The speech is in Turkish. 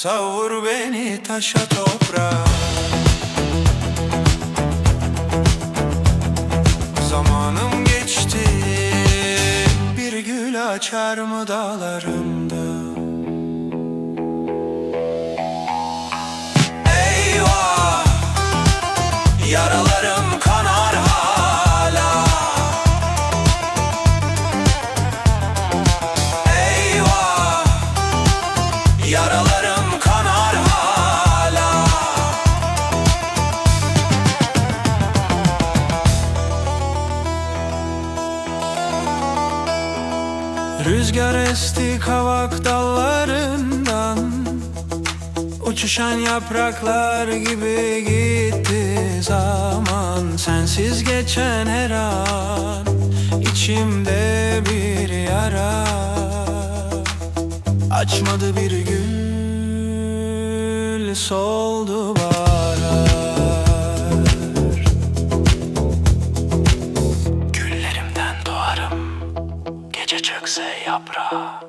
Savur beni taşa toprağa. Zamanım geçti. Bir gül açar mı dağlarımda Rüzgar esti kavak dallarından. Uçuşan yapraklar gibi gitti zaman. Sensiz geçen her an içimde bir yara. Açmadı bir gül soldu bahar Çökse yaprağa